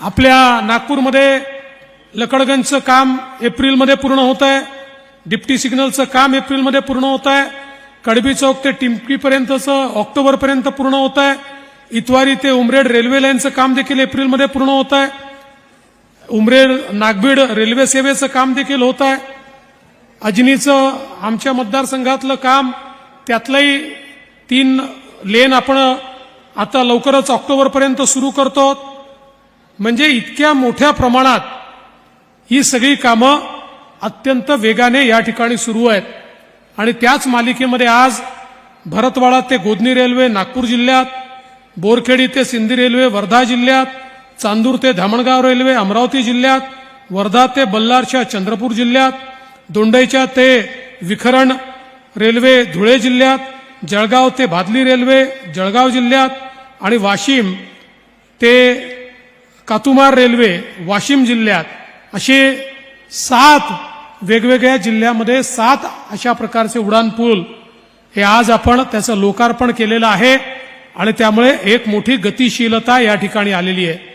आपल्या नागपूरमध्ये लकडगंजचं काम एप्रिलमध्ये पूर्ण होत आहे. डिप्टी सिग्नलचं काम एप्रिलमध्ये पूर्ण होत आहे. कडबी चौक ते टिंपकीपर्यंतचं ऑक्टोबरपर्यंत पूर्ण होत आहे. इतवारी ते उमरेड रेल्वे लाईनचं काम देखील एप्रिलमध्ये पूर्ण होत आहे. उमरेड नागबीड रेल्वे सेवेचं काम देखील होत आहे. अजनीचं आमच्या मतदारसंघातलं काम त्यातलंही तीन लेन आपण आता लवकरच ऑक्टोबरपर्यंत सुरू करतो. म्हणजे इतक्या मोठ्या प्रमाणात ही सगळी कामं अत्यंत वेगाने या ठिकाणी सुरू आहेत. आणि त्याच मालिकेमध्ये आज भरतवाडा ते गोदनी रेल्वे नागपूर जिल्ह्यात बोरखेडी ते सिंधी रेल्वे वर्धा जिल्ह्यात चांदूर ते धामणगाव रेल्वे अमरावती जिल्ह्यात वर्धा ते बल्लारच्या चंद्रपूर जिल्ह्यात दोंडाईच्या ते विखरण रेल्वे धुळे जिल्ह्यात जळगाव ते भादली रेल्वे जळगाव जिल्ह्यात आणि वाशिम ते कातुमार रेल्वे वाशिम जिल्ह्यात असे सात वेगवेगळ्या जिल्ह्यामध्ये सात अशा प्रकारचे उड्डाणपूल हे आज आपण त्याचं लोकार्पण केलेलं आहे आणि त्यामुळे एक मोठी गतिशीलता या ठिकाणी आलेली आहे.